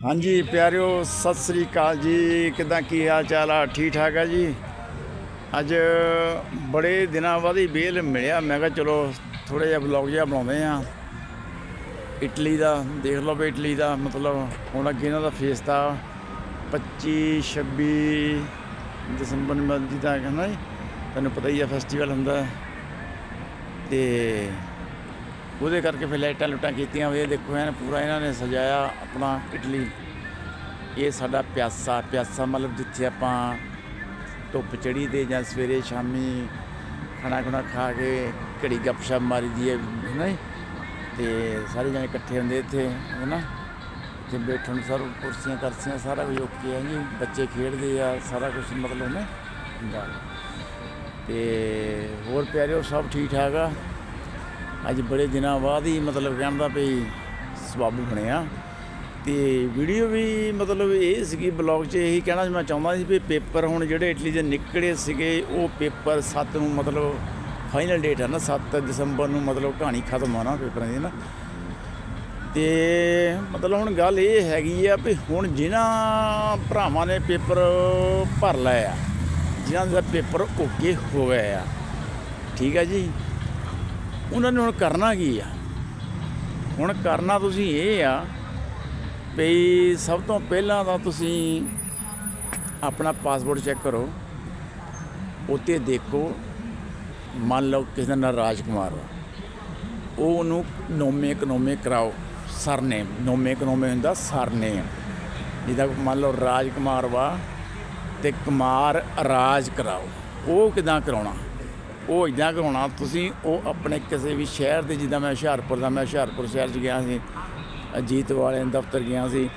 ਹਾਂਜੀ, ਪਿਆਰਿਓ, ਸਤਿ ਸ੍ਰੀ ਅਕਾਲ ਜੀ। ਕਿਦਾਂ, ਕੀ ਹਾਲ ਚਾਲ ਆ? ਠੀਕ ਠਾਕ ਆ ਜੀ? ਅੱਜ ਬੜੇ ਦਿਨਾਂ ਬਾਅਦ ਹੀ ਬੇਲ ਮਿਲਿਆ। ਮੈਂ ਕਿਹਾ ਚਲੋ ਥੋੜਾ ਜਿਹਾ ਵਲੌਗ ਜਿਹਾ ਬਣਾਉਂਦੇ ਆ ਇਟਲੀ ਦਾ, ਦੇਖ ਲਓ ਵੀ ਇਟਲੀ ਦਾ, ਮਤਲਬ ਹੁਣ ਅੱਗੇ ਇਹਨਾਂ ਦਾ ਫੇਸ ਦਾ 25 26 ਦਸੰਬਰ ਨੂੰ ਜਿੱਦਾਂ ਕਹਿੰਦਾ ਜੀ ਤੁਹਾਨੂੰ ਪਤਾ ਹੀ ਆ ਫੈਸਟੀਵਲ ਹੁੰਦਾ। ਤੇ ਉਹਦੇ ਕਰਕੇ ਫਿਰ ਲਾਈਟਾਂ ਲੁਟਾਂ ਕੀਤੀਆਂ ਹੋਏ ਦੇਖੋ ਐਨ ਪੂਰਾ ਇਹਨਾਂ ਨੇ ਸਜਾਇਆ ਆਪਣਾ ਇਟਲੀ। ਇਹ ਸਾਡਾ ਪਿਆਸਾ ਪਿਆਸਾ ਮਤਲਬ ਜਿੱਥੇ ਆਪਾਂ ਧੁੱਪ ਚੜੀ ਤੇ ਜਾਂ ਸਵੇਰੇ ਸ਼ਾਮੀ ਖਾਣਾ ਖੁਣਾ ਖਾ ਕੇ ਘੜੀ ਗੱਪਸ਼ਪ ਮਾਰੀ ਦੀ ਹੈ ਹੈ ਤੇ ਸਾਰੇ ਜਣੇ ਇਕੱਠੇ ਹੁੰਦੇ ਇੱਥੇ ਹੈ ਨਾ ਤੇ ਬੈਠਣ ਨੂੰ ਸਰ, ਕੁਰਸੀਆਂ ਕਰਸੀਆਂ ਸਾਰਾ ਕੁਝ ਓਕੇ ਹੈ ਜੀ। ਬੱਚੇ ਖੇਡਦੇ ਆ, ਸਾਰਾ ਕੁਝ ਮਤਲਬ ਨੇ ਹੁੰਦਾ। ਤੇ ਹੋਰ ਪਿਆਰਿਓ ਸਭ ਠੀਕ ਠਾਕ ਆ? ਅੱਜ ਬੜੇ ਦਿਨਾਂ ਬਾਅਦ ਹੀ ਮਤਲਬ ਕਹਿਣ ਦਾ ਵੀ ਸਬੱਬ ਬਣਿਆ। ਤੇ ਵੀਡੀਓ ਵੀ ਮਤਲਬ ਇਹ ਸੀਗੀ ਬਲੌਗ 'ਚ ਇਹੀ ਕਹਿਣਾ ਮੈਂ ਚਾਹੁੰਦਾ ਸੀ ਵੀ ਪੇਪਰ ਹੁਣ ਜਿਹੜੇ ਇਟਲੀ ਦੇ ਨਿਕਲੇ ਸੀਗੇ, ਉਹ ਪੇਪਰ 7 ਨੂੰ ਮਤਲਬ ਫਾਈਨਲ ਡੇਟ ਹੈ ਨਾ 7 ਦਸੰਬਰ ਨੂੰ ਮਤਲਬ ਕਹਾਣੀ ਖਤਮ ਹੋਣਾ ਪੇਪਰਾਂ ਦੀ ਨਾ। ਤੇ ਮਤਲਬ ਹੁਣ ਗੱਲ ਇਹ ਹੈਗੀ ਆ ਵੀ ਹੁਣ ਜਿਨ੍ਹਾਂ ਭਰਾਵਾਂ ਨੇ ਪੇਪਰ ਭਰ ਲਏ ਆ, ਜਿਨ੍ਹਾਂ ਦਾ ਪੇਪਰ ਓਕੇ ਹੋ ਗਿਆ ਆ, ਠੀਕ ਹੈ ਜੀ? ਉਹਨਾਂ ਨੇ ਹੁਣ ਕਰਨਾ ਕੀ ਆ? ਹੁਣ ਕਰਨਾ ਤੁਸੀਂ ਇਹ ਆ ਵੀ ਸਭ ਤੋਂ ਪਹਿਲਾਂ ਤਾਂ ਤੁਸੀਂ ਆਪਣਾ ਪਾਸਪੋਰਟ ਚੈੱਕ ਕਰੋ ਉੱਤੇ ਦੇਖੋ, ਮੰਨ ਲਓ ਕਿਸੇ ਦਾ ਨਾਂ ਰਾਜਕੁਮਾਰ ਵਾ ਉਹ ਉਹਨੂੰ ਨੋਮੇ ਕਨੋਮੇ ਕਰਾਓ, ਸਰਨੇਮ। ਨੋਮੇ ਕਨੋਮੇ ਹੁੰਦਾ ਸਰਨੇਮ। ਜਿਹਦਾ ਮੰਨ ਲਓ ਰਾਜਕੁਮਾਰ ਵਾ ਤੇ ਕੁਮਾਰ ਰਾਜ ਕਰਾਓ। ਉਹ ਕਿਦਾਂ ਕਰਾਉਣਾ? ਉਹ ਇਦਾਂ ਹੋਣਾ ਤੁਸੀਂ ਉਹ ਆਪਣੇ ਕਿਸੇ ਵੀ ਸ਼ਹਿਰ ਦੇ, ਜਿੱਦਾਂ ਮੈਂ ਹੁਸ਼ਿਆਰਪੁਰ ਦਾ, ਮੈਂ ਹੁਸ਼ਿਆਰਪੁਰ ਸ਼ਹਿਰ 'ਚ ਗਿਆ ਸੀ, ਅਜੀਤ ਵਾਲੇ ਦਫ਼ਤਰ ਗਿਆ ਸੀ।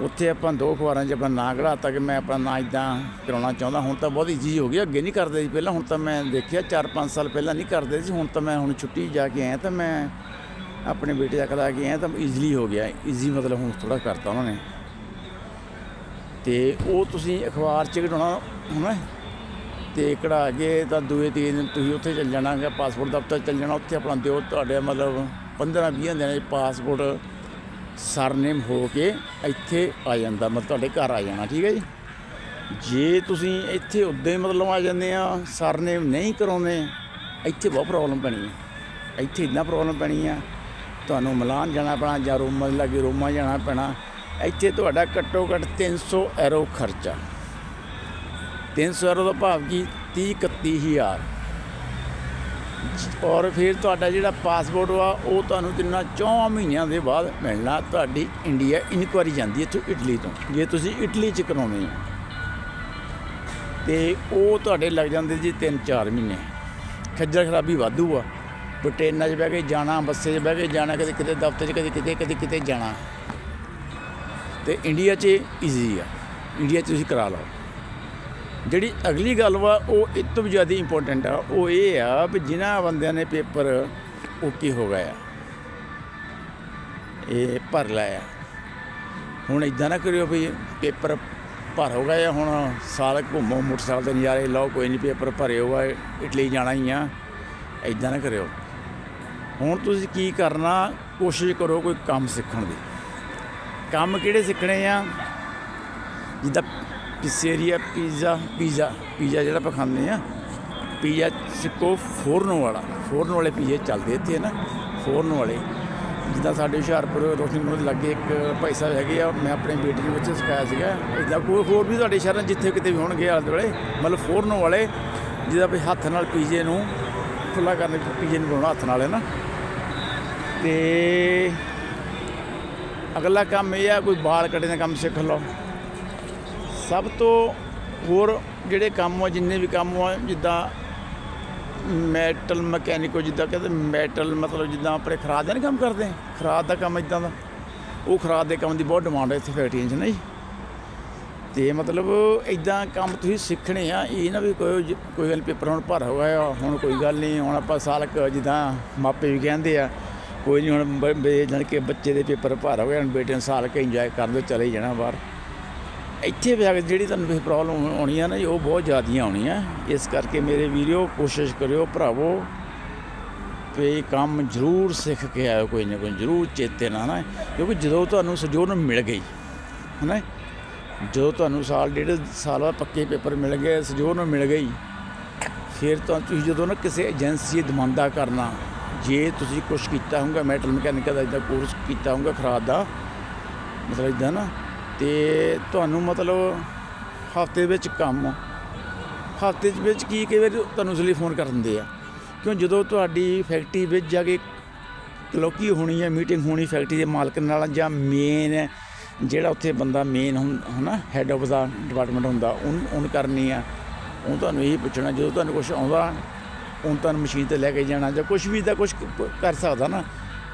ਉੱਥੇ ਆਪਾਂ ਦੋ ਅਖਬਾਰਾਂ 'ਚ ਆਪਣਾ ਨਾਂ ਕਢਾਤਾ ਕਿ ਮੈਂ ਆਪਣਾ ਨਾਂ ਇਦਾਂ ਕਰਾਉਣਾ ਚਾਹੁੰਦਾ। ਹੁਣ ਤਾਂ ਬਹੁਤ ਈਜ਼ੀ ਹੋ ਗਿਆ ਅੱਗੇ ਨਹੀਂ ਕਰਦੇ ਸੀ ਪਹਿਲਾਂ, ਹੁਣ ਤਾਂ ਮੈਂ ਦੇਖਿਆ 4-5 ਸਾਲ ਪਹਿਲਾਂ ਨਹੀਂ ਕਰਦੇ ਸੀ, ਹੁਣ ਤਾਂ ਮੈਂ ਹੁਣ ਛੁੱਟੀ ਜਾ ਕੇ ਆਇਆ ਤਾਂ ਮੈਂ ਆਪਣੇ ਬੇਟੇ ਦਾ ਕਰਾ ਕੇ ਆਇਆ ਤਾਂ ਈਜ਼ੀਲੀ ਹੋ ਗਿਆ। ਈਜ਼ੀ ਮਤਲਬ ਹੁਣ ਥੋੜਾ ਕਰਤਾ ਉਹਨਾਂ ਨੇ। ਤੇ ਉਹ ਤੁਸੀਂ ਅਖਬਾਰ 'ਚ ਕਢਾਉਣਾ, ਹੁਣ ਤੇ ਕਢਾ ਕੇ ਤਾਂ ਦੂਏ ਤੀਏ ਦਿਨ ਤੁਸੀਂ ਉੱਥੇ ਚੱਲ ਜਾਣਾ ਹੈ ਪਾਸਪੋਰਟ ਦਫ਼ਤਰ ਚੱਲ ਜਾਣਾ, ਉੱਥੇ ਆਪਣਾ ਦਿਓ ਤੁਹਾਡੇ ਮਤਲਬ 15 20 ਦਿਨਾਂ 'ਚ ਪਾਸਪੋਰਟ ਸਰਨੇਮ ਹੋ ਕੇ ਇੱਥੇ ਆ ਜਾਂਦਾ, ਮਤਲਬ ਤੁਹਾਡੇ ਘਰ ਆ ਜਾਣਾ, ਠੀਕ ਹੈ ਜੀ? ਜੇ ਤੁਸੀਂ ਇੱਥੇ ਉੱਦਾਂ ਹੀ ਮਤਲਬ ਆ ਜਾਂਦੇ ਆ, ਸਰਨੇਮ ਨਹੀਂ ਕਰਾਉਂਦੇ, ਇੱਥੇ ਬਹੁਤ ਪ੍ਰੋਬਲਮ ਪੈਣੀ ਹੈ। ਇੱਥੇ ਇੰਨਾ ਪ੍ਰੋਬਲਮ ਪੈਣੀ ਆ, ਤੁਹਾਨੂੰ ਮਿਲਾਨ ਜਾਣਾ ਪੈਣਾ, ਜਾਂ ਰੋਮਾ ਲੱਗੇ ਰੋਮਾ ਜਾਣਾ ਪੈਣਾ, ਇੱਥੇ ਤੁਹਾਡਾ ਘੱਟੋ ਘੱਟ 300 ਐਰੋ ਖਰਚਾ। 300 ਐਰੋ ਦਾ ਭਾਵ ਕੀ? 30 31 ਹਜ਼ਾਰ। ਔਰ ਫਿਰ ਤੁਹਾਡਾ ਜਿਹੜਾ ਪਾਸਪੋਰਟ ਵਾ, ਉਹ ਤੁਹਾਨੂੰ ਤਿੰਨਾਂ ਚੌਂ ਮਹੀਨਿਆਂ ਦੇ ਬਾਅਦ ਮਿਲਣਾ ਤੁਹਾਡੀ ਇੰਡੀਆ ਇਨਕੁਆਰੀ ਜਾਂਦੀ ਹੈ ਇੱਥੋਂ ਇਟਲੀ ਤੋਂ, ਜੇ ਤੁਸੀਂ ਇਟਲੀ ਚ ਕਰਾਉਣੀ ਹੈ ਤੇ ਉਹ ਤੁਹਾਡੇ ਲੱਗ ਜਾਂਦੇ ਜੀ 3-4 ਮਹੀਨੇ। ਖੱਜਲ ਖਰਾਬੀ ਵਾਧੂ ਆ। ਵੀ ਟ੍ਰੇਨਾਂ 'ਚ ਬਹਿ ਕੇ ਜਾਣਾ ਬੱਸੇ 'ਚ ਬਹਿ ਕੇ ਜਾਣਾ, ਕਦੇ ਕਿਤੇ ਦਫ਼ਤਰ 'ਚ, ਕਦੇ ਕਿਤੇ ਕਦੇ ਕਿਤੇ ਜਾਣਾ। ਤੇ ਇੰਡੀਆ 'ਚ ਈਜ਼ੀ ਆ। ਇੰਡੀਆ 'ਚ ਤੁਸੀਂ ਕਰਾ ਲਓ। ਜਿਹੜੀ ਅਗਲੀ ਗੱਲ ਵਾ, ਉਹ ਇਹ ਤੋਂ ਵੀ ਜ਼ਿਆਦਾ ਇੰਪੋਰਟੈਂਟ ਆ। ਉਹ ਇਹ ਆ ਵੀ ਜਿਨ੍ਹਾਂ ਬੰਦਿਆਂ ਨੇ ਪੇਪਰ ਓਕੇ ਹੋ ਗਿਆ ਇਹ ਭਰ ਲਿਆ ਹੁਣ ਇਦਾਂ ਨਾ ਕਰਿਓ ਵੀ ਪੇਪਰ ਭਰ ਹੋ ਗਿਆ ਹੁਣ ਸਾਲ ਘੁੰਮੋ ਮੋਟਰਸਾਈਕਲ ਦੇ ਨਜ਼ਾਰੇ ਲਓ, ਕੋਈ ਨਹੀਂ ਪੇਪਰ ਭਰੇ ਹੋਗਾ ਇਟਲੀ ਜਾਣਾ ਹੀ ਆ। ਇਦਾਂ ਨਾ ਕਰਿਓ। ਹੁਣ ਤੁਸੀਂ ਕੀ ਕਰਨਾ, ਕੋਸ਼ਿਸ਼ ਕਰੋ ਕੋਈ ਕੰਮ ਸਿੱਖਣ ਦੀ। ਕੰਮ ਕਿਹੜੇ ਸਿੱਖਣੇ ਆ? ਜਿੱਦਾਂ ਪਿਸੇਰੀਆ ਪੀਜ਼ਾ ਪੀਜ਼ਾ ਪੀਜ਼ਾ ਜਿਹੜਾ ਆਪਾਂ ਖਾਂਦੇ ਆ ਪੀਜ਼ਾ ਸਿੱਕੋ ਫੋਰਨੋ ਵਾਲਾ ਫੋਰਨੋ ਵਾਲੇ ਪੀਜ਼ੇ ਚੱਲਦੇ ਇੱਥੇ ਨਾ? ਫੋਰਨੋ ਵਾਲੇ ਜਿੱਦਾਂ ਸਾਡੇ ਹੁਸ਼ਿਆਰਪੁਰ ਰੋਸ਼ਨੀ ਮੋਲ ਲੱਗੇ ਇੱਕ ਭਾਈ ਸਾਹਿਬ ਹੈਗੇ ਆ, ਮੈਂ ਆਪਣੇ ਬੇਟੇ ਨੂੰ ਵਿੱਚ ਸਿਖਾਇਆ ਸੀਗਾ। ਇਦਾਂ ਕੋਈ ਹੋਰ ਵੀ ਤੁਹਾਡੇ ਸ਼ਹਿਰਾਂ ਜਿੱਥੇ ਕਿਤੇ ਵੀ ਹੋਣਗੇ ਆਲੇ ਦੁਆਲੇ, ਮਤਲਬ ਫੋਰਨੋ ਵਾਲੇ ਜਿਹਦਾ ਵੀ ਹੱਥ ਨਾਲ ਪੀਜ਼ੇ ਨੂੰ ਖੁੱਲਾ ਕਰਨ ਪੀਜ਼ੇ ਨੂੰ ਬਣਾਉਣਾ ਹੱਥ ਨਾਲ, ਹੈ ਨਾ? ਤੇ ਅਗਲਾ ਕੰਮ ਇਹ ਆ, ਕੋਈ ਬਾਲ ਕੱਟਣ ਦਾ ਕੰਮ ਸਿੱਖ ਲਓ। ਸਭ ਤੋਂ ਹੋਰ ਜਿਹੜੇ ਕੰਮ ਆ, ਜਿੰਨੇ ਵੀ ਕੰਮ ਆ, ਜਿੱਦਾਂ ਮੈਟਲ ਮਕੈਨਿਕੋ ਜਿੱਦਾਂ ਕਹਿੰਦੇ ਮੈਟਲ ਮਤਲਬ ਜਿੱਦਾਂ ਆਪਣੇ ਖਰਾਦ ਦਾ ਨਹੀਂ ਕੰਮ ਕਰਦੇ? ਖਰਾਦ ਦਾ ਕੰਮ ਇਦਾਂ ਦਾ। ਉਹ ਖਰਾਦ ਦੇ ਕੰਮ ਦੀ ਬਹੁਤ ਡਿਮਾਂਡ ਹੈ ਇੱਥੇ ਫੈਕਟਰੀਆਂ 'ਚ ਨਾ ਜੀ। ਤੇ ਮਤਲਬ ਇਦਾਂ ਕੰਮ ਤੁਸੀਂ ਸਿੱਖਣੇ ਆ, ਇਹ ਨਾ ਵੀ ਕੋਈ ਕੋਈ ਗੱਲ ਪੇਪਰ ਹੁਣ ਭਰ ਹੋ ਗਿਆ ਹੁਣ ਕੋਈ ਗੱਲ ਨਹੀਂ ਹੁਣ ਆਪਾਂ ਸਾਲ ਜਿੱਦਾਂ ਮਾਪੇ ਵੀ ਕਹਿੰਦੇ ਆ, ਕੋਈ ਨਹੀਂ ਹੁਣ ਬ- ਬੇ, ਜਾਣੀ ਕਿ ਬੱਚੇ ਦੇ ਪੇਪਰ ਭਰ ਹੋ ਗਏ ਹੁਣ ਬੇਟੇ ਨੂੰ ਸਾਲ ਕੇ ਇੰਜੋਏ ਕਰ ਲਓ ਚਲੇ ਹੀ ਜਾਣਾ ਬਾਹਰ। ਇੱਥੇ ਵੀ ਆ ਕੇ ਜਿਹੜੀ ਤੁਹਾਨੂੰ ਪ੍ਰੋਬਲਮ ਆਉਣੀ ਆ ਨਾ ਜੀ, ਉਹ ਬਹੁਤ ਜ਼ਿਆਦੀਆਂ ਆਉਣੀਆਂ। ਇਸ ਕਰਕੇ ਮੇਰੇ ਵੀਡੀਓ ਕੋਸ਼ਿਸ਼ ਕਰਿਓ ਭਰਾਵੋ ਵੀ ਕੰਮ ਜ਼ਰੂਰ ਸਿੱਖ ਕੇ ਆਇਓ ਕੋਈ ਨਾ ਕੋਈ ਜ਼ਰੂਰ ਚੇਤੇ ਨਾਲ ਨਾ ਕਿਉਂਕਿ ਜਦੋਂ ਤੁਹਾਨੂੰ ਸਜੋਰ ਮਿਲ ਗਈ ਹਨਾ? ਜਦੋਂ ਤੁਹਾਨੂੰ ਸਾਲ ਡੇਢ ਸਾਲ ਬਾਅਦ ਪੱਕੇ ਪੇਪਰ ਮਿਲ ਗਏ ਸਜੋਰ ਨੂੰ ਮਿਲ ਗਈ ਫਿਰ ਤਾਂ ਤੁਸੀਂ ਜਦੋਂ ਨਾ ਕਿਸੇ ਏਜੰਸੀ ਦਮਾਂਦਾ ਕਰਨਾ ਜੇ ਤੁਸੀਂ ਕੁਝ ਕੀਤਾ ਹੋਊਗਾ ਮੈਟਲ ਮਕੈਨਿਕਲ ਦਾ ਇਦਾਂ ਕੋਰਸ ਕੀਤਾ ਹੋਊਗਾ ਖਰਾਦ ਦਾ ਮਤਲਬ ਇਦਾਂ ਨਾ ਤੇ ਤੁਹਾਨੂੰ ਮਤਲਬ ਹਫ਼ਤੇ ਵਿੱਚ ਕੰਮ ਹਫ਼ਤੇ ਵਿੱਚ ਕੀ ਕਈ ਵਾਰ ਤੁਹਾਨੂੰ ਇਸ ਲਈ ਫੋਨ ਕਰ ਦਿੰਦੇ ਆ। ਕਿਉਂ ਜਦੋਂ ਤੁਹਾਡੀ ਫੈਕਟਰੀ ਵਿੱਚ ਜਾ ਕੇ ਕਲੋਕੀ ਹੋਣੀ ਹੈ ਮੀਟਿੰਗ ਹੋਣੀ ਫੈਕਟਰੀ ਦੇ ਮਾਲਕ ਨਾਲ ਜਾਂ ਮੇਨ ਜਿਹੜਾ ਉੱਥੇ ਬੰਦਾ ਮੇਨ ਹੁੰਦਾ ਹੈਡ ਆਫ ਦਾ ਡਿਪਾਰਟਮੈਂਟ ਹੁੰਦਾ, ਉਹਨੂੰ, ਉਹਨ ਕਰਨੀ ਆ। ਉਹ ਤੁਹਾਨੂੰ ਇਹ ਪੁੱਛਣਾ, ਜਦੋਂ ਤੁਹਾਨੂੰ ਕੁਝ ਆਉਂਦਾ ਉਹ ਤੁਹਾਨੂੰ ਮਸ਼ੀਨ ਤੇ ਲੈ ਕੇ ਜਾਣਾ ਜਾਂ ਕੁਝ ਵੀ ਦਾ ਕੁਝ ਕਰ ਸਕਦਾ ਨਾ।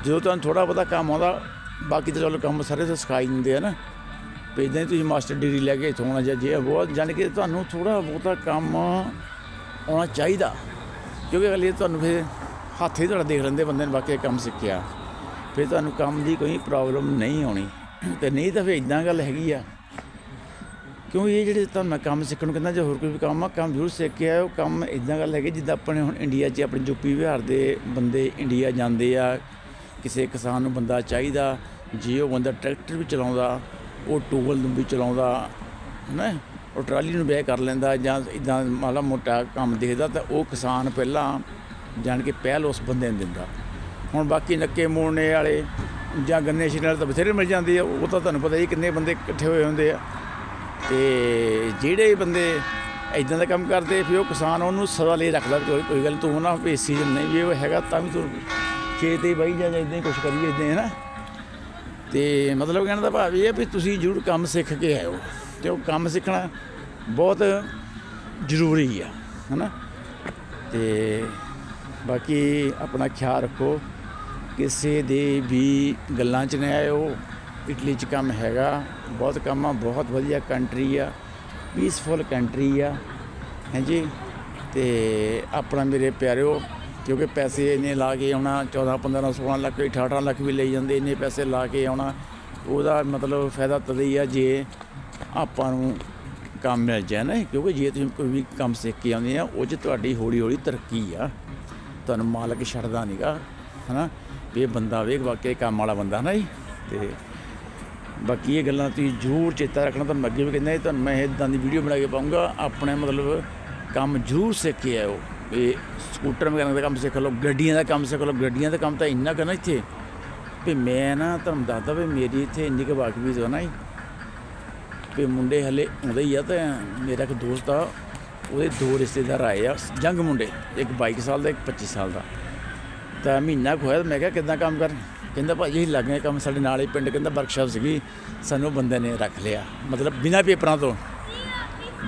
ਜਦੋਂ ਤੁਹਾਨੂੰ ਥੋੜਾ ਬਹੁਤਾ ਕੰਮ ਆਉਂਦਾ, ਬਾਕੀ ਤਾਂ ਚਲੋ ਕੰਮ ਸਾਰੇ ਤਾਂ ਸਿਖਾਈ ਦਿੰਦੇ ਆ ਨਾ। ਵੀ ਇੱਦਾਂ ਹੀ, ਤੁਸੀਂ ਮਾਸਟਰ ਡਿਗਰੀ ਲੈ ਕੇ ਇੱਥੋਂ ਆਉਣਾ ਜਾਂ ਜੇ ਬਹੁਤ, ਜਾਣੀ ਕਿ ਤੁਹਾਨੂੰ ਥੋੜਾ ਬਹੁਤਾ ਕੰਮ ਆਉਣਾ ਚਾਹੀਦਾ। ਕਿਉਂਕਿ ਅਗਲੇ ਤੁਹਾਨੂੰ ਫਿਰ ਹੱਥ ਹੀ ਤੁਹਾਡਾ ਦੇਖ ਲੈਂਦੇ, ਬੰਦੇ ਨੇ ਬਾਕੀ ਕੰਮ ਸਿੱਖਿਆ। ਫਿਰ ਤੁਹਾਨੂੰ ਕੰਮ ਦੀ ਕੋਈ ਪ੍ਰੋਬਲਮ ਨਹੀਂ ਆਉਣੀ। ਤੇ ਨਹੀਂ ਤਾਂ ਫਿਰ ਇਦਾਂ ਗੱਲ ਹੈਗੀ ਆ। ਕਿਉਂਕਿ ਇਹ ਜਿਹੜੇ ਤੁਹਾਨੂੰ ਮੈਂ ਕੰਮ ਸਿੱਖਣ ਨੂੰ ਕਹਿੰਦਾ, ਜੇ ਹੋਰ ਕੋਈ ਵੀ ਕੰਮ ਆ, ਕੰਮ ਜ਼ਰੂਰ ਸਿੱਖ ਕੇ ਆਇਓ। ਕੰਮ ਇਦਾਂ ਗੱਲ ਹੈਗੀ, ਜਿੱਦਾਂ ਆਪਣੇ ਹੁਣ ਇੰਡੀਆ 'ਚ ਆਪਣੇ ਯੂਪੀ ਬਿਹਾਰ ਦੇ ਬੰਦੇ ਇੰਡੀਆ ਜਾਂਦੇ ਆ, ਕਿਸੇ ਕਿਸਾਨ ਨੂੰ ਬੰਦਾ ਚਾਹੀਦਾ, ਜੇ ਉਹ ਬੰਦਾ ਟਰੈਕਟਰ ਵੀ ਚਲਾਉਂਦਾ ਉਹ ਟੂਲ ਨੂੰ ਵੀ ਚਲਾਉਂਦਾ ਹੈ ਉਹ ਟਰਾਲੀ ਨੂੰ ਬਹਿ ਕਰ ਲੈਂਦਾ ਜਾਂ ਇਦਾਂ ਮਾਲਾ ਮੋਟਾ ਕੰਮ ਦੇਖਦਾ ਤਾਂ ਉਹ ਕਿਸਾਨ ਪਹਿਲਾਂ ਜਾਣ ਕੇ ਪਹਿਲ ਉਸ ਬੰਦੇ ਨੂੰ ਦਿੰਦਾ। ਹੁਣ ਬਾਕੀ ਨੱਕੇ ਮੋੜਨੇ ਵਾਲੇ ਜਾਂ ਗੰਨੇ ਛਿਲਣ ਵਾਲੇ ਤਾਂ ਬਥੇਰੇ ਮਿਲ ਜਾਂਦੇ ਆ, ਉਹ ਤਾਂ ਤੁਹਾਨੂੰ ਪਤਾ ਹੀ ਕਿੰਨੇ ਬੰਦੇ ਇਕੱਠੇ ਹੋਏ ਹੁੰਦੇ ਆ। ਤੇ ਜਿਹੜੇ ਬੰਦੇ ਇਦਾਂ ਦਾ ਕੰਮ ਕਰਦੇ, ਫਿਰ ਉਹ ਕਿਸਾਨ ਉਹਨੂੰ ਸਦਾ ਲਈ ਰੱਖਦਾ ਵੀ ਕੋਈ ਕੋਈ ਗੱਲ ਤੂੰ ਨਾ ਵੀ ਸੀਜ਼ਨ ਨਹੀਂ ਵੀ ਉਹ ਹੈਗਾ ਤਾਂ ਵੀ ਤੂੰ ਖੇਤ ਹੀ ਬਈ ਜਾ ਜਾਂ ਇਦਾਂ ਹੀ ਕੁਝ ਕਰੀਏ ਇਦਾਂ ਹੈ ਨਾ ਤੇ ਮਤਲਬ ਕਹਿਣ ਦਾ ਭਾਵ ਇਹ ਹੈ ਵੀ ਤੁਸੀਂ ਜ਼ਰੂਰ ਕੰਮ ਸਿੱਖ ਕੇ ਆਇਓ ਤੇ ਉਹ ਕੰਮ ਸਿੱਖਣਾ ਬਹੁਤ ਜ਼ਰੂਰੀ ਆ, ਹਨਾ? ਤੇ ਬਾਕੀ ਆਪਣਾ ਖਿਆਲ ਰੱਖੋ, ਕਿਸੇ ਦੇ ਵੀ ਗੱਲਾਂ 'ਚ ਨਾ ਆਇਓ, ਇਟਲੀ 'ਚ ਕੰਮ ਹੈਗਾ, ਬਹੁਤ ਕੰਮ ਆ, ਬਹੁਤ ਵਧੀਆ ਕੰਟਰੀ ਆ ਪੀਸਫੁਲ ਕੰਟਰੀ ਆ ਹਾਂਜੀ ਤੇ ਆਪਣਾ ਮੇਰੇ ਪਿਆਰਿਓ ਕਿਉਂਕਿ ਪੈਸੇ ਇੰਨੇ ਲਾ ਕੇ ਆਉਣਾ 14 15 16 ਲੱਖ 18 ਲੱਖ ਵੀ ਲਈ ਜਾਂਦੇ, ਇੰਨੇ ਪੈਸੇ ਲਾ ਕੇ ਆਉਣਾ, ਉਹਦਾ ਮਤਲਬ ਫਾਇਦਾ ਤਦ ਹੀ ਆ ਜੇ ਆਪਾਂ ਨੂੰ ਕੰਮ ਮਿਲ ਜਾਏ ਨਾ, ਕਿਉਂਕਿ ਜੇ ਤੁਸੀਂ ਕੋਈ ਵੀ ਕੰਮ ਸਿੱਖ ਕੇ ਆਉਂਦੇ ਆ, ਉਹ 'ਚ ਤੁਹਾਡੀ ਹੌਲੀ ਹੌਲੀ ਤਰੱਕੀ ਆ। ਤੁਹਾਨੂੰ ਮਾਲਕ ਛੱਡਦਾ ਨਹੀਂਗਾ ਹਨਾ? ਵੀ ਇਹ ਬੰਦਾ ਵੇਖ ਵਾਕਿਆ ਕੰਮ ਵਾਲਾ ਬੰਦਾ ਨਾ ਜੀ, ਤੇ ਬਾਕੀ ਇਹ ਗੱਲਾਂ ਤੁਸੀਂ ਜ਼ਰੂਰ ਚੇਤਾ ਰੱਖਣਾ, ਤੁਹਾਨੂੰ ਅੱਗੇ ਵੀ ਕਹਿੰਦਾ ਤੁਹਾਨੂੰ ਮੈਂ ਇਦਾਂ ਦੀ ਵੀਡੀਓ ਬਣਾ ਕੇ ਪਾਉਂਗਾ ਆਪਣੇ ਮਤਲਬ ਕੰਮ ਜ਼ਰੂਰ ਸਿੱਖ ਕੇ ਆਇਓ। ਵੀ ਸਕੂਟਰ ਮਕੈਨਿਕ ਦਾ ਕੰਮ ਸਿੱਖ ਲਓ, ਗੱਡੀਆਂ ਦਾ ਕੰਮ ਸਿੱਖ ਲਓ, ਗੱਡੀਆਂ ਦਾ ਕੰਮ ਤਾਂ ਇੰਨਾ ਕਰਨਾ ਇੱਥੇ। ਵੀ ਮੈਂ ਨਾ ਤੁਹਾਨੂੰ ਦੱਸਦਾ ਵੀ ਮੇਰੀ ਇੱਥੇ ਇੰਨੀ ਕੁ ਵਾਕਫੀ ਹੋ ਨਾ ਜੀ। ਵੀ ਮੁੰਡੇ ਹਲੇ ਆਉਂਦੇ ਹੀ ਆ ਤਾਂ ਮੇਰਾ ਇੱਕ ਦੋਸਤ ਆ, ਉਹਦੇ ਦੋ ਰਿਸ਼ਤੇਦਾਰ ਆਏ ਆ, ਜੰਗ ਮੁੰਡੇ, ਇੱਕ 22 ਸਾਲ ਦਾ, ਇੱਕ 25 ਸਾਲ ਦਾ। ਤਾਂ ਮਹੀਨਾ ਕੁ ਹੋਇਆ ਤਾਂ ਮੈਂ ਕਿਹਾ ਕਿੱਦਾਂ ਕੰਮ ਕਰ ਕਹਿੰਦਾ ਭਾਜੀ ਅਸੀਂ ਲੱਗ ਗਏ ਕੰਮ, ਸਾਡੇ ਨਾਲ ਹੀ ਪਿੰਡ, ਕਹਿੰਦਾ ਵਰਕਸ਼ਾਪ ਸੀਗੀ, ਸਾਨੂੰ ਬੰਦੇ ਨੇ ਰੱਖ ਲਿਆ। ਮਤਲਬ ਬਿਨਾਂ ਪੇਪਰਾਂ ਤੋਂ।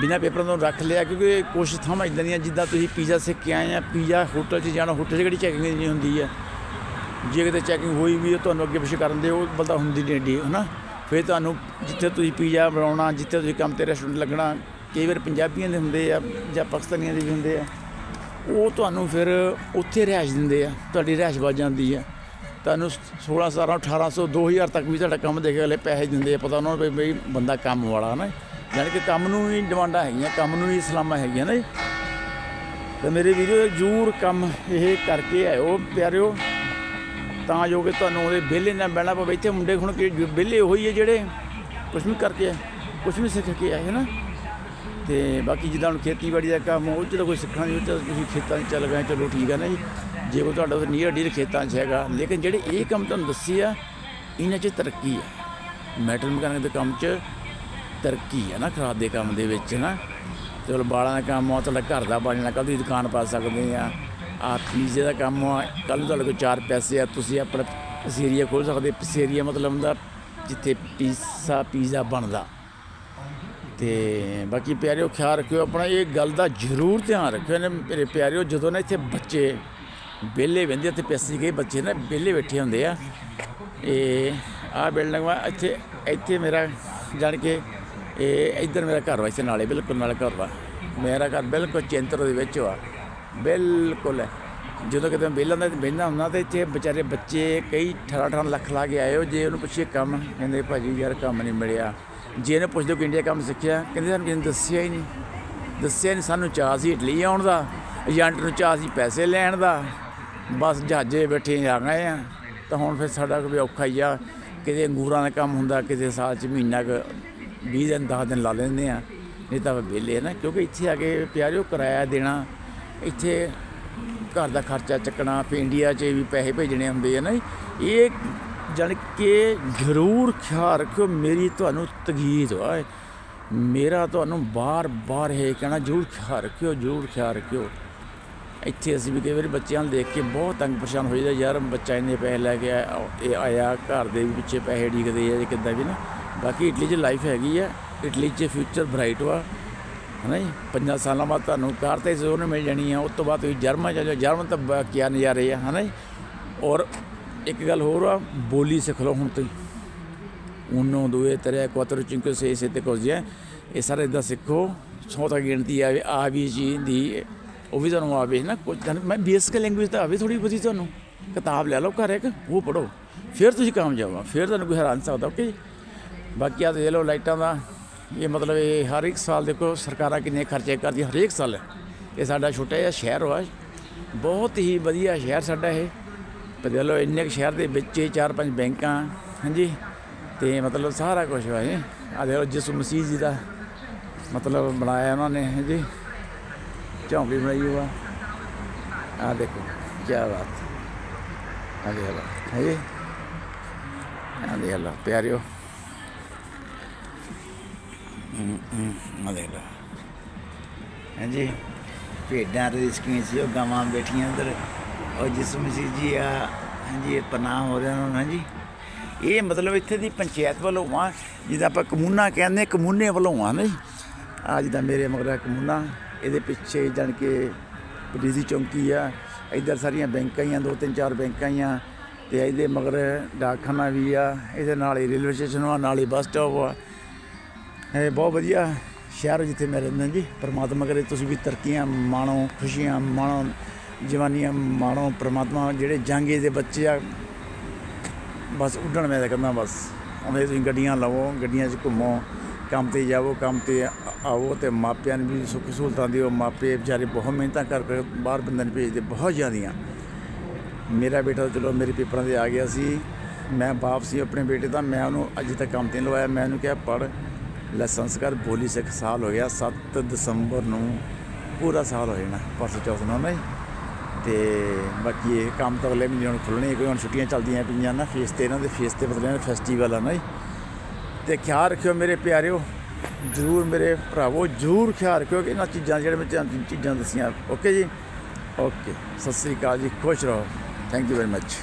ਬਿਨਾਂ ਪੇਪਰਾਂ ਤੋਂ ਰੱਖ ਲਿਆ, ਕਿਉਂਕਿ ਕੁਛ ਥਾਵਾਂ ਇਦਾਂ ਦੀਆਂ, ਜਿੱਦਾਂ ਤੁਸੀਂ ਪੀਜ਼ਾ ਸਿੱਖ ਕੇ ਆਏ ਆ, ਪੀਜ਼ਾ, ਹੋਟਲ 'ਚ ਜਾਣਾ, ਹੋਟਲ 'ਚ ਕਿਹੜੀ ਚੈਕਿੰਗ ਨਹੀਂ ਹੁੰਦੀ ਹੈ ਜੇ ਕਿਤੇ ਚੈਕਿੰਗ ਹੋਈ ਵੀ ਹੈ ਤੁਹਾਨੂੰ ਅੱਗੇ ਪਿੱਛੇ ਕਰਨ ਦੇ, ਉਹ ਬੰਦਾ ਹੁੰਦੀ ਨਹੀਂ ਏਡੀ, ਹਨਾ? ਫਿਰ ਤੁਹਾਨੂੰ ਜਿੱਥੇ ਤੁਸੀਂ ਪੀਜ਼ਾ ਬਣਾਉਣਾ, ਜਿੱਥੇ ਤੁਸੀਂ ਕੰਮ ਤੇ ਰੈਸਟੋਰੈਂਟ ਲੱਗਣਾ, ਕਈ ਵਾਰ ਪੰਜਾਬੀਆਂ ਦੇ ਹੁੰਦੇ ਆ ਜਾਂ ਪਾਕਿਸਤਾਨੀਆਂ ਦੇ ਵੀ ਹੁੰਦੇ ਆ। ਉਹ ਤੁਹਾਨੂੰ ਫਿਰ ਉੱਥੇ ਰਿਹਾਇਸ਼ ਦਿੰਦੇ ਆ, ਤੁਹਾਡੀ ਰਿਹਾਇਸ਼ ਵੱਜ ਜਾਂਦੀ ਆ। ਤੁਹਾਨੂੰ 16 17 1800 2000 ਤੱਕ ਵੀ ਤੁਹਾਡਾ ਕੰਮ ਦੇ ਕੇ ਅਗਲੇ ਪੈਸੇ ਦਿੰਦੇ ਆ, ਪਤਾ ਉਹਨਾਂ ਨੂੰ ਵੀ ਬਈ ਬੰਦਾ ਕੰਮ ਵਾਲਾ ਨਾ ਯਾਨੀ ਕਿ ਕੰਮ ਨੂੰ ਵੀ ਡਿਮਾਂਡਾਂ ਹੈਗੀਆਂ, ਕੰਮ ਨੂੰ ਵੀ ਸਲਾਮਾਂ ਹੈਗੀਆਂ ਨਾ ਜੀ। ਤਾਂ ਮੇਰੇ ਵੀਡੀਓ ਜ਼ਰੂਰ ਕੰਮ ਇਹ ਕਰਕੇ ਆਇਓ, ਪਿਆਰਿਓ। ਤਾਂ ਜੋ ਕਿ ਤੁਹਾਨੂੰ ਉਹਦੇ ਵਿਹਲੇ ਨਾ ਬਹਿਣਾ ਪਵੇ। ਇੱਥੇ ਮੁੰਡੇ ਹੁਣ ਕਿ ਵਿਹਲੇ ਉਹੀ ਹੈ ਜਿਹੜੇ ਕੁਛ ਵੀ ਕਰਕੇ ਕੁਛ ਵੀ ਸਿੱਖ ਕੇ ਆਏ ਨਾ ਤੇ ਬਾਕੀ ਜਿੱਦਾਂ ਹੁਣ ਖੇਤੀਬਾੜੀ ਦਾ ਕੰਮ, ਉਹ 'ਚ ਤਾਂ ਕੋਈ ਸਿੱਖਣਾ ਨਹੀਂ, ਉਹ ਤੁਸੀਂ ਖੇਤਾਂ 'ਚ ਚੱਲ ਗਏ, ਚਲੋ ਠੀਕ ਹੈ ਨਾ ਜੀ। ਜੇ ਉਹ ਤੁਹਾਡਾ ਉੱਥੇ ਨੀਅਰ ਡੀਰ ਖੇਤਾਂ 'ਚ ਹੈਗਾ, ਲੇਕਿਨ ਜਿਹੜੇ ਇਹ ਕੰਮ ਤੁਹਾਨੂੰ ਦੱਸੀ ਆ, ਇਹਨਾਂ 'ਚ ਤਰੱਕੀ ਆ। ਮੈਟਲ ਮਕੈਨਿਕ ਦੇ ਕੰਮ 'ਚ ਤਰੱਕੀ ਹੈ ਨਾ ਖਰਾਦ ਦੇ ਕੰਮ ਦੇ ਵਿੱਚ ਨਾ। ਚਲੋ ਬਾਲਾਂ ਦਾ ਕੰਮ ਆ, ਤੁਹਾਡਾ ਘਰ ਦਾ ਬਣ ਜਾਣਾ ਕੱਲ੍ਹ ਦੀ ਦੁਕਾਨ ਪਾ ਸਕਦੇ ਆ। ਆ ਪੀਜ਼ੇ ਦਾ ਕੰਮ ਆ, ਕੱਲ੍ਹ ਨੂੰ ਤੁਹਾਡੇ ਕੋਲ ਚਾਰ ਪੈਸੇ ਆ, ਤੁਸੀਂ ਆਪਣਾ ਪਸੇਰੀਆ ਖੋਲ ਸਕਦੇ। ਪਸੇਰੀਆ ਮਤਲਬ ਹੁੰਦਾ ਜਿੱਥੇ ਪੀਸਾ ਪੀਜ਼ਾ ਬਣਦਾ। ਤੇ ਬਾਕੀ ਪਿਆਰਿਓ, ਖਿਆਲ ਰੱਖਿਓ, ਆਪਣਾ ਇਹ ਗੱਲ ਦਾ ਜ਼ਰੂਰ ਧਿਆਨ ਰੱਖਿਓ ਨੇ ਮੇਰੇ ਪਿਆਰਿਓ, ਜਦੋਂ ਨਾ ਇੱਥੇ ਬੱਚੇ ਵਿਹਲੇ ਬਹਿੰਦੇ ਤੇ ਪੈਸੇ ਗਏ ਬੱਚੇ ਨਾ ਵਿਹਲੇ ਬੈਠੇ ਹੁੰਦੇ ਆ। ਇਹ ਆਹ ਬਿਲਡਿੰਗ ਵਾ, ਇੱਥੇ ਇੱਥੇ ਮੇਰਾ ਜਾਣ ਕੇ ਇਹ ਇੱਧਰ ਮੇਰਾ ਘਰ ਵਾ ਇਸੇ ਨਾਲੇ ਬਿਲਕੁਲ ਨਾਲ ਘਰ ਵਾ। ਮੇਰਾ ਘਰ ਬਿਲਕੁਲ ਚੈਂਤਰ ਦੇ ਵਿੱਚ ਵਾ। ਬਿਲਕੁਲ। ਜਦੋਂ ਕਿਤੇ ਮੈਂ ਵਿਹਲਾ ਹੁੰਦਾ ਤੇ ਬਹਿੰਦਾ ਹੁੰਦਾ ਤੇ ਇੱਥੇ ਵਿਚਾਰੇ ਬੱਚੇ ਕਈ 18 18 ਲੱਖ ਲਾ ਕੇ ਆਏ ਹੋ, ਜੇ ਉਹਨੂੰ ਪੁੱਛੀਏ ਕੰਮ, ਕਹਿੰਦੇ ਭਾਜੀ ਯਾਰ ਕੰਮ ਨਹੀਂ ਮਿਲਿਆ। ਜੇ ਇਹਨੂੰ ਪੁੱਛਦੇ ਕਿ ਇੰਡੀਆ ਕੰਮ ਸਿੱਖਿਆ, ਕਹਿੰਦੇ ਸਾਨੂੰ ਕਿਸੇ ਨੇ ਦੱਸਿਆ ਹੀ ਨਹੀਂ। ਦੱਸਿਆ ਨਹੀਂ, ਸਾਨੂੰ ਚਾਹ ਸੀ ਇਟਲੀ ਆਉਣ ਦਾ, ਏਜੰਟ ਨੂੰ ਚਾਹ ਸੀ ਪੈਸੇ ਲੈਣ ਦਾ। ਬਸ ਜਹਾਜ਼ੇ ਬੈਠੇ ਆ ਗਏ ਆ। ਤਾਂ ਹੁਣ ਫਿਰ ਸਾਡਾ ਕੋਈ ਔਖਾ ਹੀ ਆ, ਕਿਤੇ ਅੰਗੂਰਾਂ ਦਾ ਕੰਮ ਹੁੰਦਾ, ਕਿਤੇ ਸਾਲ ਚ ਮਹੀਨਾ ਕੁ 20 ਦਿਨ 10 ਦਿਨ ਲਾ ਲੈਂਦੇ ਆ ਨਹੀਂ ਤਾਂ ਵਿਹਲੇ ਆ ਨਾ, ਕਿਉਂਕਿ ਇੱਥੇ ਆ ਕੇ ਪਿਆਰਿਓ ਕਿਰਾਇਆ ਦੇਣਾ, ਇੱਥੇ ਘਰ ਦਾ ਖਰਚਾ ਚੱਕਣਾ, ਫਿਰ ਇੰਡੀਆ 'ਚ ਵੀ ਪੈਸੇ ਭੇਜਣੇ ਹੁੰਦੇ ਆ ਨਾ ਇਹ ਜਾਣੀ ਕਿ ਜ਼ਰੂਰ ਖਿਆਲ ਰੱਖਿਓ, ਮੇਰੀ ਤੁਹਾਨੂੰ ਤਗੀਦ ਵਾ ਮੇਰਾ ਤੁਹਾਨੂੰ ਬਾਰ-ਬਾਰ ਇਹ ਕਹਿਣਾ, ਜ਼ਰੂਰ ਖਿਆਲ ਰੱਖਿਓ, ਜ਼ਰੂਰ ਖਿਆਲ ਰੱਖਿਓ। ਇੱਥੇ ਅਸੀਂ ਵੀ ਕਈ ਵਾਰੀ ਬੱਚਿਆਂ ਨੂੰ ਦੇਖ ਕੇ ਬਹੁਤ ਤੰਗ ਪਰੇਸ਼ਾਨ ਹੋ ਜਾਂਦਾ ਯਾਰ, ਬੱਚਾ ਇੰਨੇ ਪੈਸੇ ਲੈ ਕੇ ਆਇਆ, ਇਹ ਆਇਆ, ਘਰ ਦੇ ਵੀ ਪਿੱਛੇ ਪੈਸੇ ਢੀਕਦੇ ਆ ਜਾਂ ਕਿੱਦਾਂ ਵੀ ਨਾ। ਬਾਕੀ ਇਟਲੀ 'ਚ ਲਾਈਫ ਹੈਗੀ ਆ, ਇਟਲੀ 'ਚ ਫਿਊਚਰ ਬ੍ਰਾਈਟ ਵਾ, ਹਨਾ ਜੀ? ਪੰਜਾਂ ਸਾਲਾਂ ਬਾਅਦ ਤੁਹਾਨੂੰ ਕਾਰ ਤੇ ਜ਼ੋਰ ਮਿਲ ਜਾਣੀ ਆ, ਉਸ ਤੋਂ ਬਾਅਦ ਤੁਸੀਂ ਜਰਮਨ ਚਲੇ ਜਾਓ, ਜਰਮਨ ਤਾਂ ਬ- ਨਜ਼ਾਰੇ ਆ, ਹਨਾ ਜੀ? ਔਰ ਇੱਕ ਗੱਲ ਹੋਰ ਆ, ਬੋਲੀ ਸਿੱਖ ਲਓ ਹੁਣ ਤੁਸੀਂ। ਉਨੋ, ਦੂਏ, ਤਰੇ, ਕੁਆਤਰ, ਚਿੰਕੋ ਸੇ ਸੇ ਤੇ ਕੋਜੀ ਇਹ ਸਾਰੇ ਦਾ ਸਿੱਖੋ, ਸੌ ਤੱਕ ਗਿਣਤੀ ਆਵੇ, ਆ ਵੀ ਜੀ ਦੀ, ਉਹ ਵੀ ਤੁਹਾਨੂੰ ਆਵੇ ਨਾ ਕੁਝ ਮੈਂ ਬੇਸਿਕ ਲੈਂਗੁਏਜ ਤਾਂ ਆਵੇ ਥੋੜੀ ਬਹੁਤੀ ਤੁਹਾਨੂੰ। ਕਿਤਾਬ ਲੈ ਲਓ ਘਰ ਇੱਕ, ਉਹ ਪੜੋ ਫਿਰ ਤੁਸੀਂ ਕਾਮਯਾਬ ਆ, ਫਿਰ ਤੁਹਾਨੂੰ ਕੋਈ ਹੈਰਾਨ ਸਕਦਾ ਓਕੇ ਬਾਕੀ ਆ ਦੇਖ ਲਓ ਲਾਈਟਾਂ ਦਾ, ਇਹ ਮਤਲਬ ਇਹ ਹਰ ਇੱਕ ਸਾਲ ਦੇਖੋ ਸਰਕਾਰਾਂ ਕਿੰਨੇ ਖਰਚੇ ਕਰਦੀਆਂ, ਹਰੇਕ ਸਾਲ। ਇਹ ਸਾਡਾ ਛੋਟਾ ਜਿਹਾ ਸ਼ਹਿਰ ਵਾ, ਬਹੁਤ ਹੀ ਵਧੀਆ ਸ਼ਹਿਰ ਸਾਡਾ ਇਹ। ਪਰ ਦੇਖ ਲਓ ਇੰਨੇ ਕੁ ਸ਼ਹਿਰ ਦੇ ਵਿੱਚ ਹੀ ਚਾਰ ਪੰਜ ਬੈਂਕਾਂ, ਹਾਂਜੀ, ਤੇ ਮਤਲਬ ਸਾਰਾ ਕੁਝ ਵਾ ਇਹ। ਆ ਦੇਖ ਲਓ ਜਿਸ ਮਸੀਹ ਜੀ ਦਾ ਮਤਲਬ ਬਣਾਇਆ ਉਹਨਾਂ ਨੇ, ਹਾਂਜੀ। ਝੌਂਪੜੀ ਬਣਾਈ ਹੋਆ ਆ। ਦੇਖੋ ਕੀ ਬਾਤ। ਆ ਦੇਖ ਲਓ, ਹਾਂਜੀ। ਜੀ ਆ ਦੇਖ ਲਓ, ਪਿਆਰਿਓ। ਆ ਦੇਖ ਲਓ ਹਾਂਜੀ ਭੇਡਾਂ ਦੇ ਸੀ, ਉਹ ਗਾਵਾਂ ਬੈਠੀਆਂ ਅੰਦਰ ਉਹ ਜਿਸ ਮਸੀਹ ਜੀ, ਆ ਹਾਂਜੀ ਇਹ ਪਨਾਹ ਹੋ ਰਿਹਾ ਉਹਨਾਂ ਨੂੰ ਹਾਂਜੀ ਇਹ ਮਤਲਬ ਇੱਥੇ ਦੀ ਪੰਚਾਇਤ ਵੱਲੋਂ ਆ ਜਿਹਦਾ ਆਪਾਂ ਕਮੂਨਾ ਕਹਿੰਦੇ ਕਮੂਨੇ ਵੱਲੋਂ ਆ ਨਹੀਂ ਅੱਜ ਜਿੱਦਾਂ ਮੇਰੇ ਮਗਰ ਕਮੂਨਾ, ਇਹਦੇ ਪਿੱਛੇ ਜਾਣ ਕੇ ਪੁਲਿਸ ਦੀ ਚੌਂਕੀ ਆ, ਇੱਧਰ ਸਾਰੀਆਂ ਬੈਂਕਾਂ ਹੀ ਆ ਦੋ ਤਿੰਨ ਚਾਰ ਬੈਂਕਾਂ ਹੀ ਆ ਤੇ ਇਹਦੇ ਮਗਰ ਡਾਕਖਾਨਾ ਵੀ ਆ, ਇਹਦੇ ਨਾਲ ਹੀ ਰੇਲਵੇ ਸਟੇਸ਼ਨ ਆ ਨਾਲ ਹੀ ਬੱਸ ਸਟਾਪ ਆ ਬਹੁਤ ਵਧੀਆ ਸ਼ਹਿਰ ਹੈ ਜਿੱਥੇ ਮੈਂ ਰਹਿੰਦਾ ਜੀ। ਪਰਮਾਤਮਾ ਕਰੇ ਤੁਸੀਂ ਵੀ ਤਰੱਕੀਆਂ ਮਾਣੋ, ਖੁਸ਼ੀਆਂ ਮਾਣੋ, ਜਵਾਨੀਆਂ ਮਾਣੋ, ਪਰਮਾਤਮਾ ਜਿਹੜੇ ਜਾਂਗੇ ਦੇ ਬੱਚੇ ਆ। ਬਸ ਉੱਡਣ ਮੈਂ ਤਾਂ ਕਹਿੰਦਾ ਬਸ। ਉਹਦੇ ਤੁਸੀਂ ਗੱਡੀਆਂ ਲਵੋ, ਗੱਡੀਆਂ 'ਚ ਘੁੰਮੋ, ਕੰਮ ਤੇ ਜਾਵੋ, ਕੰਮ ਤੇ ਆ- ਆਵੋ ਤੇ ਮਾਪਿਆਂ ਨੂੰ ਵੀ ਸੁੱਖ ਸਹੂਲਤਾਂ ਦਿਓ। ਮਾਪੇ ਵਿਚਾਰੇ ਬਹੁਤ ਮਿਹਨਤਾਂ ਕਰ ਕਰ ਬਾਹਰ ਬੰਦੇ ਨੂੰ ਭੇਜਦੇ ਬਹੁਤ ਜ਼ਿਆਦੀਆਂ। ਮੇਰਾ ਬੇਟਾ ਚਲੋ ਮੇਰੇ ਪੇਪਰਾਂ ਦੇ ਆ ਗਿਆ ਸੀ। ਮੈਂ ਬਾਪ ਸੀ ਆਪਣੇ ਬੇਟੇ ਦਾ, ਮੈਂ ਉਹਨੂੰ ਅਜੇ ਤੱਕ ਕੰਮ ਤੇ ਨਹੀਂ ਲਵਾਇਆ। ਮੈਂ ਉਹਨੂੰ ਕਿਹਾ ਪੜ ਸੰਸਕਾਰ ਬੋਲੀ ਸਿੱਖ ਸਾਲ ਹੋ ਗਿਆ 7 ਦਸੰਬਰ ਨੂੰ ਪੂਰਾ ਸਾਲ ਹੋ ਜਾਣਾ, ਪਰਸੋਂ ਚੌਥ ਨੂੰ ਨਾ ਜੀ। ਤੇ ਬਾਕੀ ਇਹ ਕੰਮ ਤਾਂ ਅਗਲੇ ਮਹੀਨੇ ਹੁਣ ਖੁੱਲਣੇ ਕੋਈ ਹੁਣ ਛੁੱਟੀਆਂ ਚੱਲਦੀਆਂ ਪਈਆਂ ਨਾ, ਫੇਸ ਤੇ ਇਹਨਾਂ ਦੇ, ਫੇਸ ਤੇ ਬਦਲੇ ਫੈਸਟੀਵਲ ਆ ਨਾ ਜੀ। ਤੇ ਖਿਆਲ ਰੱਖਿਓ ਮੇਰੇ ਪਿਆਰਿਓ, ਜਰੂਰ ਮੇਰੇ ਭਰਾਵੋ, ਜਰੂਰ ਖਿਆਲ ਰੱਖਿਓ ਕਿ ਇਹਨਾਂ ਚੀਜ਼ਾਂ ਜਿਹੜੇ ਮੈਂ ਤੁਹਾਨੂੰ ਚੀਜ਼ਾਂ ਦੱਸੀਆਂ। ਓਕੇ ਜੀ? ਓਕੇ ਸਤਿ ਸ੍ਰੀ ਅਕਾਲ ਜੀ, ਖੁਸ਼ ਰਹੋ। Thank you very much